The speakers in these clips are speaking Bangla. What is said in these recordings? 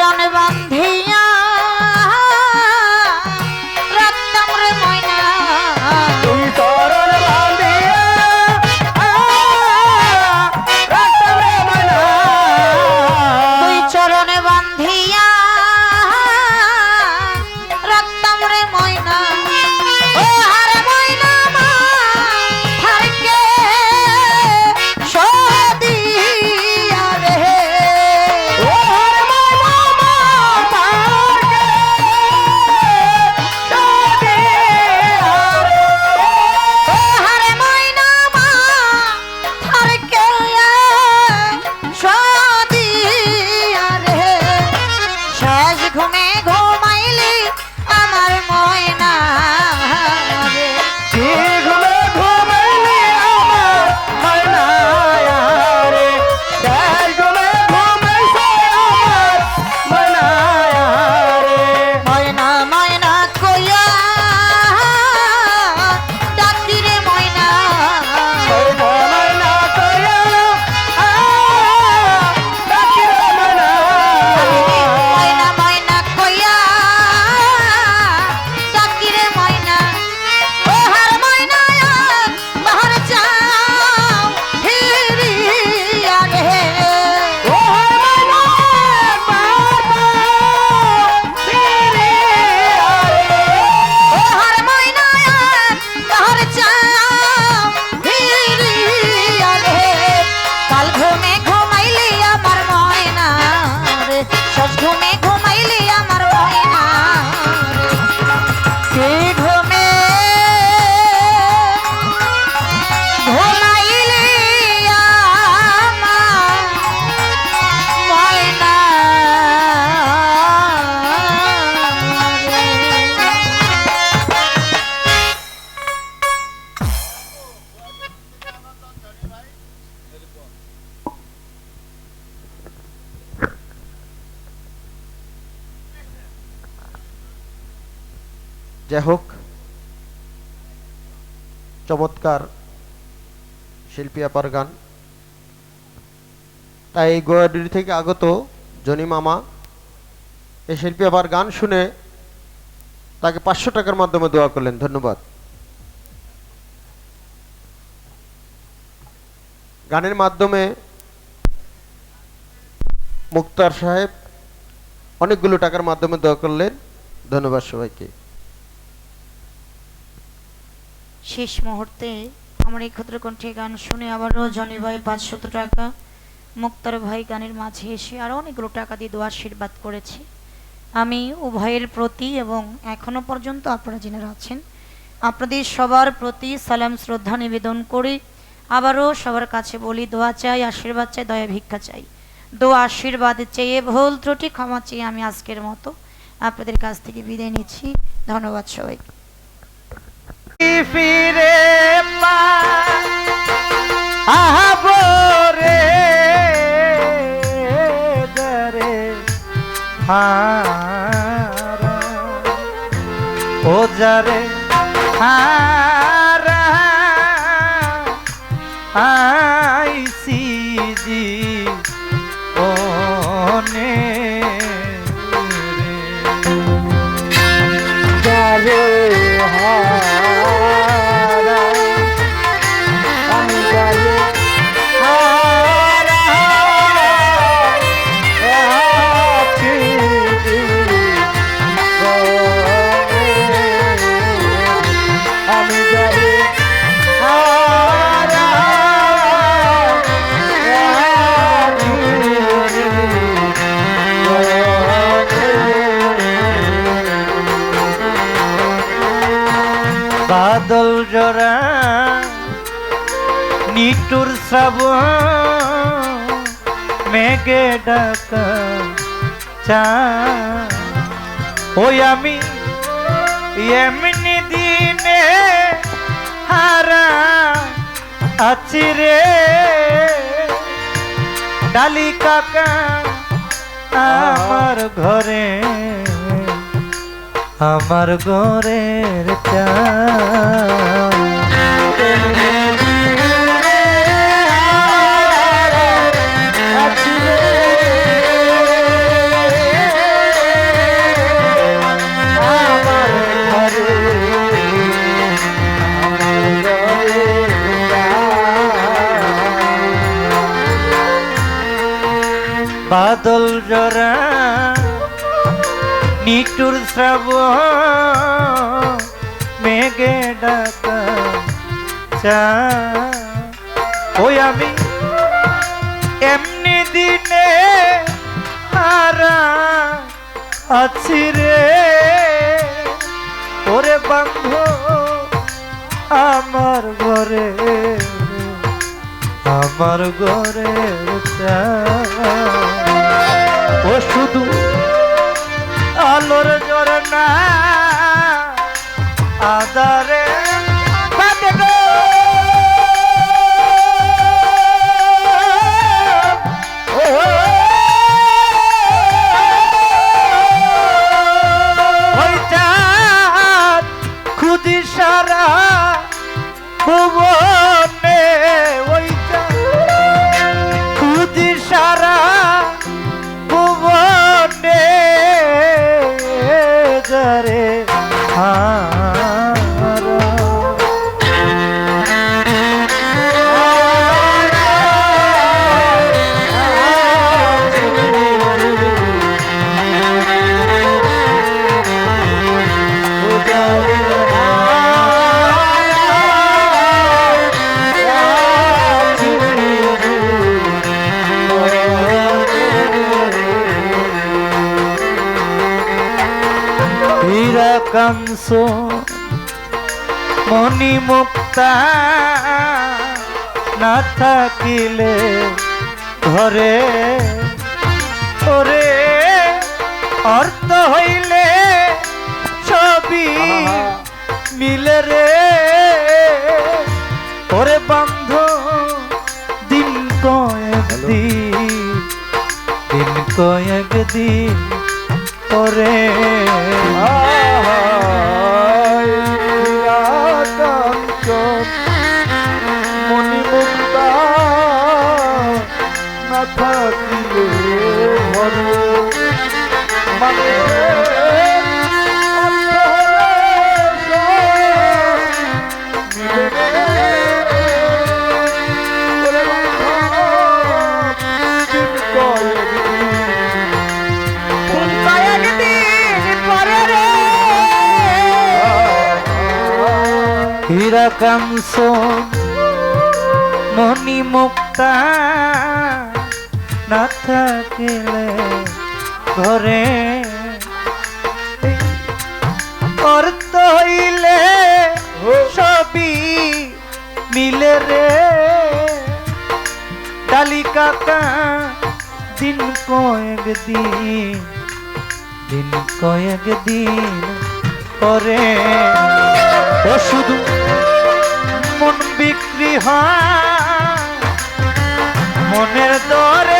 চরণ বন্ধে যাই হোক, চমৎকার শিল্পী আপার গান। তাই এই গোয়াডুরি থেকে আগত জনি মামা, এই শিল্পী আবার গান শুনে তাকে পাঁচশো টাকার মাধ্যমে দোয়া করলেন। ধন্যবাদ। গানের মাধ্যমে মুক্তার সাহেব অনেকগুলো টাকার মাধ্যমে দোয়া করলেন। ধন্যবাদ সবাইকে। শেষ মুহূর্তে আমার এই ক্ষুদ্র কণ্ঠে গান শুনে আবারও জনি ভাই পাঁচশত টাকা, মুক্তার ভাই গানের মাঝে এসে আরও অনেকগুলো টাকা দিয়ে দোয়া আশীর্বাদ করেছে। আমি উভয়ের প্রতি এবং এখনও পর্যন্ত আপনারা জেনে আছেন, আপনাদের সবার প্রতি সালাম, শ্রদ্ধা নিবেদন করি আবারও সবার কাছে বলি, দোয়া চাই, আশীর্বাদ চাই, দয়া ভিক্ষা চাই। দোয়া, আশীর্বাদ চেয়ে ভুল ত্রুটি ক্ষমা চেয়ে আমি আজকের মতো আপনাদের কাছ থেকে বিদায় নিচ্ছি। ধন্যবাদ সবাইকে। ফিরে আহব দরে হারা। ও যারে হারা। নিটুর মেঘে ডাকা চা। ওই আমি এমনি দিনে হারা আছি রে। ডালি কাকা আমার ঘরে, আমার ঘরের চা। বাদল জরা নিটুর শ্রাব মেঘে ডাকা চা। ওই আমি এমনি দিনে হারা আছি রে। ওরে বন্ধ আমার ঘরে। আমার ঘরে ও শুধু আলোর জোরনা আদারে কাংস মনি মুক্তা না থাকিলে ঘরে? ওরে অর্থ হীরা কাংস মণি মুক্তা না থাকিলে ঘরে। অর্থ হইলে সবই মিলে রে। ডালি দিন কয়েক দিন দিন কয়েক দিন পরে। ও শুধু মন বিক্রি হয় মনের দরে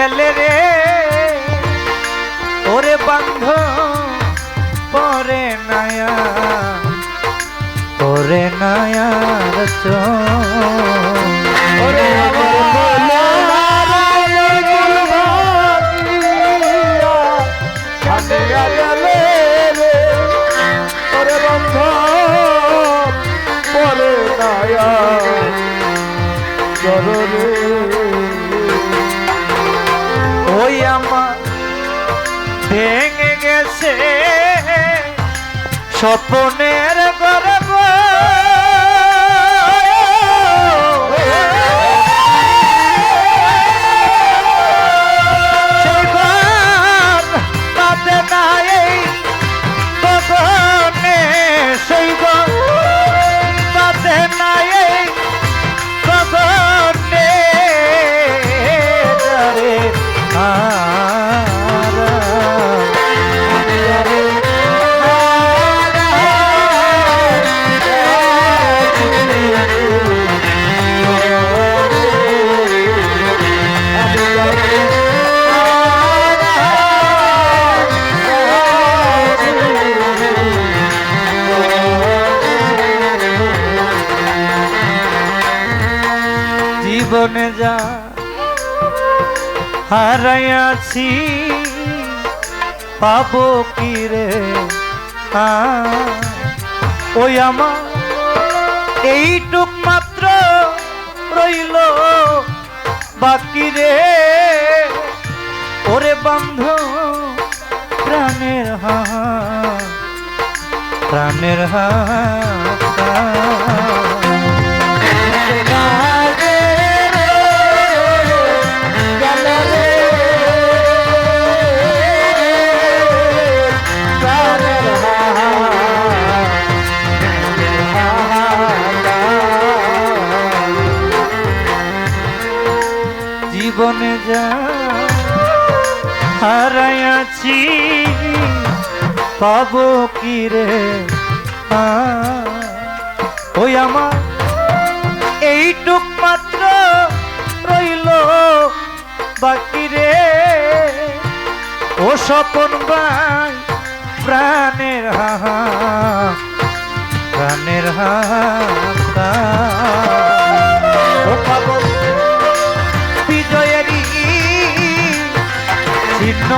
গেলে রে স্বপ্নের হারাইয়াছি, পাবো কি রে? ওই আমার এইটুক মাত্র রইল বাকি রে। ওরে বন্ধ প্রাণের হা প্রাণের হা পাবো কি রে? ওই আমার এইটুক মাত্র রইল বাকি রে। ও স্বপন ভাই প্রাণের হাহা প্রাণের হাহা ও পাবো বিজয়েরই চিহ্ন